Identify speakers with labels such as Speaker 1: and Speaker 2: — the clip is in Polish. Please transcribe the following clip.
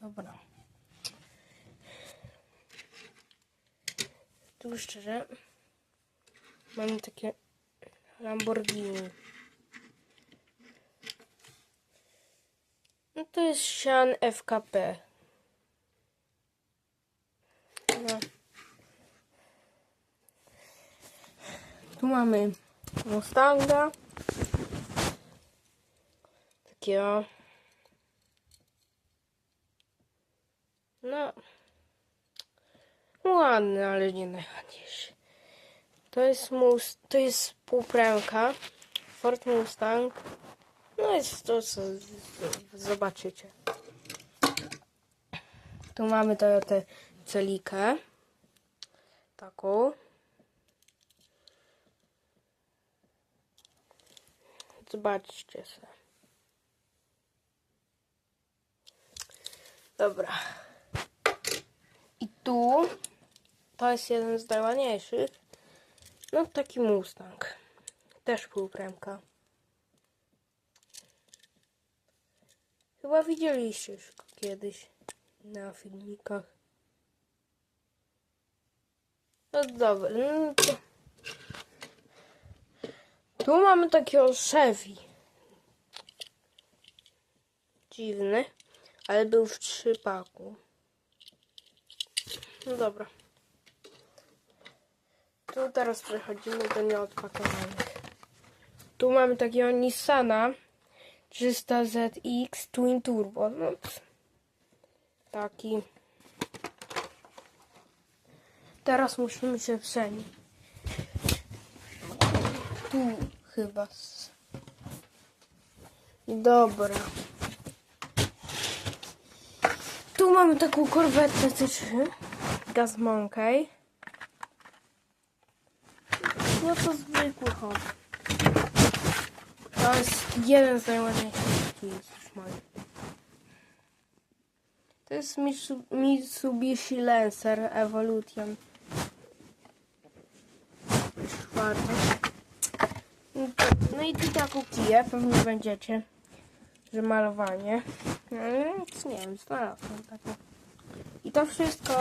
Speaker 1: Dobra. Tu szczerze, mam takie Lamborghini. No to jest sian FKP. No. Tu mamy Mustanga. Takiego. No. Ładny, ale nie najładniejszy. To jest mus, to jest półpremka. Ford Mustang. No jest to, co zobaczycie. Tu mamy Toyotę Celikę. Taką. Zobaczcie sobie. Dobra. Tu to jest jeden z najładniejszych. No taki Mustang. Też półpremka. Chyba widzieliście już kiedyś na filmikach. No dobra, no to... Tu mamy takiego Chevy. Dziwny, ale był w trzypaku. No dobra. Tu teraz przechodzimy do nieodpakowanych. Tu mamy takiego Nissana 300ZX Twin Turbo. No, taki. Teraz musimy się przenieść. Tu chyba. Dobra. Tu mamy taką korwetę C3. Gaz Monkey. No to zwykły hop. To jest jeden z najładniejszych z moich. To jest Mitsu- Mitsubishi Lancer Evolution. Czwarty. No No i tu taką kiję, pewnie będziecie, że malowanie. No, nic nie wiem, znalazłem taką. I to wszystko